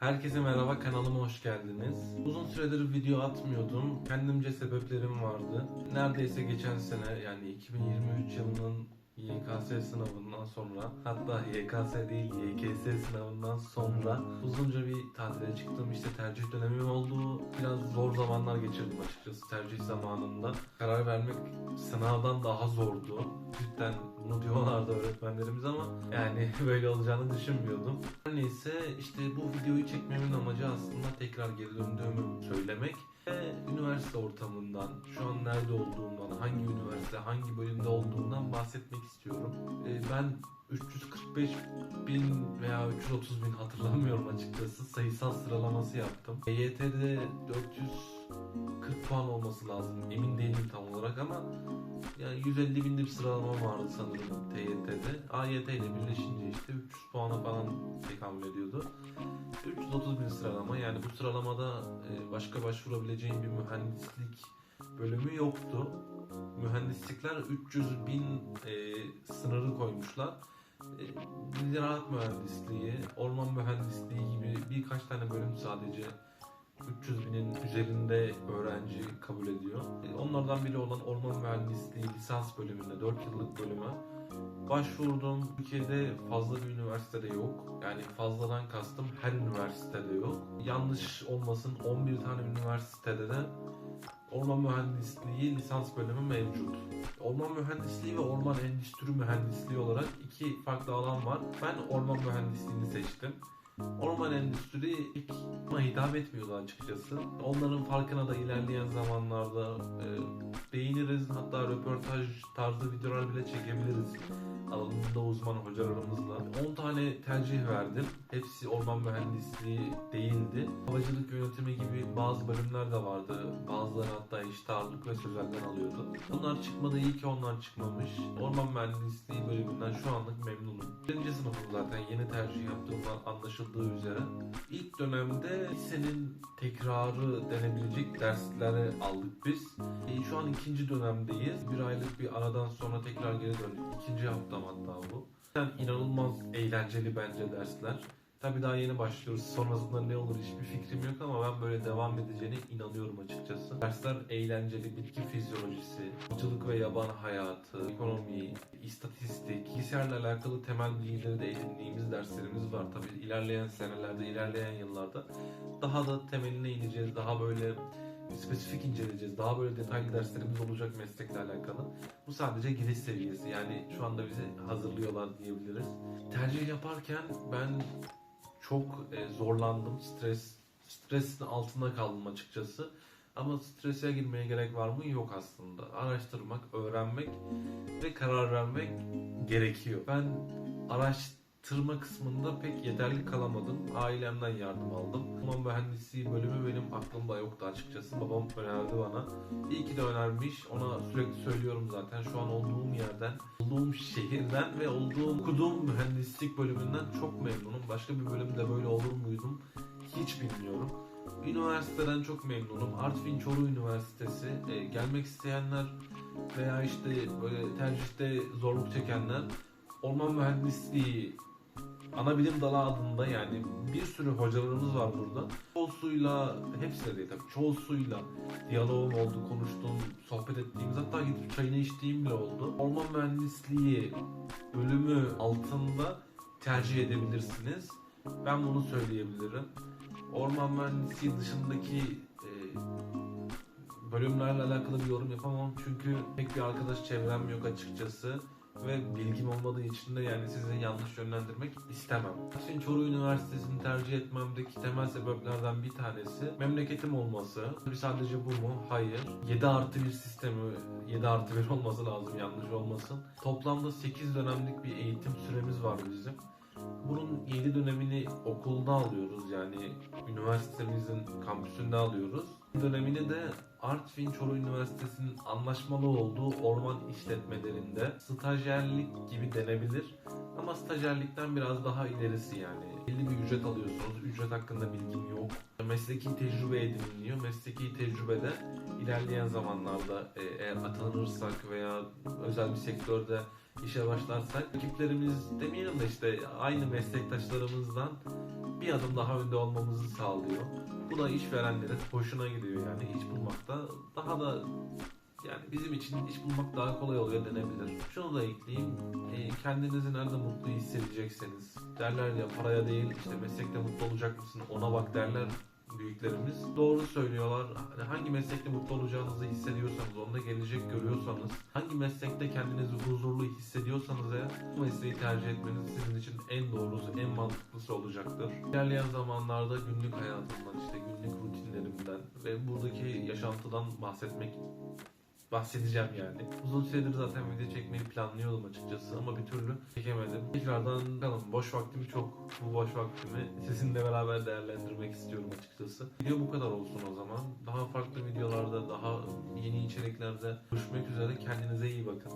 Herkese merhaba kanalıma hoş geldiniz. Uzun süredir video atmıyordum. Kendimce sebeplerim vardı. Neredeyse geçen sene yani 2023 yılının YKS sınavından sonra hatta YKS değil YKS sınavından sonra uzunca bir tatile çıktım. İşte tercih dönemim oldu. Biraz zor zamanlar geçirdim açıkçası tercih zamanında. Karar vermek sınavdan daha zordu. Cidden bunu diyorlardı öğretmenlerimiz ama yani böyle olacağını düşünmüyordum. Neyse işte bu videoyu çekmemin amacı aslında tekrar geri döndüğümü söylemek üniversite ortamından, şu an nerede olduğumdan, hangi üniversite, hangi bölümde olduğumdan bahsetmek istiyorum. Ee, ben 345 bin veya 330 bin hatırlamıyorum açıkçası sayısal sıralaması yaptım. EYT'de 440 puan olması lazım emin değilim tam olarak ama yani 150 binlik bir sıralamam vardı sanırım TYT'de. AYT ile birleşince işte 300 puana falan tekamül ediyordu. 330 bin sıralama yani bu sıralamada e, başka başvurabileceğim bir mühendislik bölümü yoktu. Mühendislikler 300 bin e, sınırı koymuşlar. E, ziraat mühendisliği, orman mühendisliği gibi birkaç tane bölüm sadece 300 binin üzerinde öğrenci kabul ediyor. E, Onlardan biri olan orman mühendisliği lisans bölümünde 4 yıllık bölüme başvurdum. Türkiye'de fazla bir üniversitede yok. Yani fazladan kastım her üniversitede yok. Yanlış olmasın 11 tane üniversitede de orman mühendisliği lisans bölümü mevcut. Orman mühendisliği ve orman endüstri mühendisliği olarak iki farklı alan var. Ben orman mühendisliğini seçtim. Orman endüstri ilk hitap etmiyordu açıkçası. Onların farkına da ilerleyen zamanlarda e, röportaj tarzı videolar bile çekebiliriz. Alanında uzman hocalarımızla. 10 tane tercih verdim. Hepsi orman mühendisliği değildi. Havacılık yönetimi gibi bazı bölümler de vardı. Bazıları hatta eşit ağırlık ve sözelden alıyordu. Bunlar çıkmadı iyi ki onlar çıkmamış. Orman mühendisliği bölümünden şu anlık memnunum. Birinci sınıfım zaten yeni tercih yaptığımdan anlaşıldığı üzere. İlk dönemde lisenin tekrarı denebilecek dersleri aldık biz. E, şu an ikinci dönemdeyiz. Bir aylık bir aradan sonra tekrar geri döndük. İkinci haftam hatta bu. Yani inanılmaz eğlenceli bence dersler. Tabii daha yeni başlıyoruz. Sonrasında ne olur hiçbir fikrim yok ama ben böyle devam edeceğine inanıyorum açıkçası. Dersler eğlenceli, bitki fizyolojisi, avcılık ve yaban hayatı, ekonomi, istatistik, bilgisayarla alakalı temel bilgileri de edindiğimiz derslerimiz var. Tabii ilerleyen senelerde, ilerleyen yıllarda daha da temeline ineceğiz. Daha böyle spesifik inceleyeceğiz. Daha böyle detaylı derslerimiz olacak meslekle alakalı. Bu sadece giriş seviyesi. Yani şu anda bizi hazırlıyorlar diyebiliriz. Tercih yaparken ben çok e, zorlandım. Stres stresin altında kaldım açıkçası. Ama strese girmeye gerek var mı? Yok aslında. Araştırmak, öğrenmek ve karar vermek gerekiyor. Ben araştırma kısmında pek yeterli kalamadım. Ailemden yardım aldım. Orman mühendisliği bölümü benim aklımda yoktu açıkçası. Babam önerdi bana. İyi ki de önermiş. Ona sürekli söylüyorum zaten. Şu an olduğum yerden, olduğum şehirden ve olduğum okuduğum mühendislik bölümünden çok memnunum. Başka bir bölümde böyle olur muydum? Hiç bilmiyorum. Üniversiteden çok memnunum. Artvin Çoruh Üniversitesi. e, gelmek isteyenler veya işte böyle tercihte zorluk çekenler orman mühendisliği ana bilim dalı adında yani bir sürü hocalarımız var burada. Çoğusuyla, hepsi de değil tabii, çoğusuyla diyaloğum oldu, konuştuğum, sohbet ettiğimiz hatta gidip çayını içtiğim bile oldu. Orman mühendisliği bölümü altında tercih edebilirsiniz. Ben bunu söyleyebilirim. Orman mühendisliği dışındaki e, bölümlerle alakalı bir yorum yapamam çünkü pek bir arkadaş çevrem yok açıkçası ve bilgim olmadığı için de yani sizi yanlış yönlendirmek istemem. Şimdi Çoruh Üniversitesi'ni tercih etmemdeki temel sebeplerden bir tanesi memleketim olması. Tabii sadece bu mu? Hayır. 7 artı 1 sistemi, 7 artı 1 olması lazım yanlış olmasın. Toplamda 8 dönemlik bir eğitim süremiz var bizim. Bunun 7 dönemini okulda alıyoruz yani üniversitemizin kampüsünde alıyoruz. Dönemini de Artvin Çoruh Üniversitesi'nin anlaşmalı olduğu orman işletmelerinde stajyerlik gibi denebilir. Ama stajyerlikten biraz daha ilerisi yani. Belli bir ücret alıyorsunuz. Ücret hakkında bilgim yok. Mesleki tecrübe ediniliyor. Mesleki tecrübede ilerleyen zamanlarda e, eğer atanırsak veya özel bir sektörde işe başlarsak ekiplerimiz demeyelim de işte aynı meslektaşlarımızdan bir adım daha önde olmamızı sağlıyor. Bu da işverenlerin hoşuna gidiyor yani iş bulmakta daha da yani bizim için iş bulmak daha kolay oluyor denebilir. Şunu da ekleyeyim. e, kendinizi nerede mutlu hissedecekseniz. Derler ya paraya değil işte meslekte mutlu olacak mısın ona bak derler büyüklerimiz. Doğru söylüyorlar. Hani hangi meslekte mutlu olacağınızı hissediyorsanız, onda gelecek görüyorsanız, hangi meslekte kendinizi huzurlu hissediyorsanız eğer bu mesleği tercih etmeniz sizin için en doğrusu, en mantıklısı olacaktır. İlerleyen zamanlarda günlük hayatımdan, işte günlük rutinlerimden ve buradaki yaşantıdan bahsetmek bahsedeceğim yani. Uzun süredir zaten video çekmeyi planlıyordum açıkçası ama bir türlü çekemedim. Tekrardan bakalım boş vaktim çok. Bu boş vaktimi sizinle beraber değerlendirmek istiyorum açıkçası. Video bu kadar olsun o zaman. Daha farklı videolarda, daha yeni içeriklerde görüşmek üzere. Kendinize iyi bakın.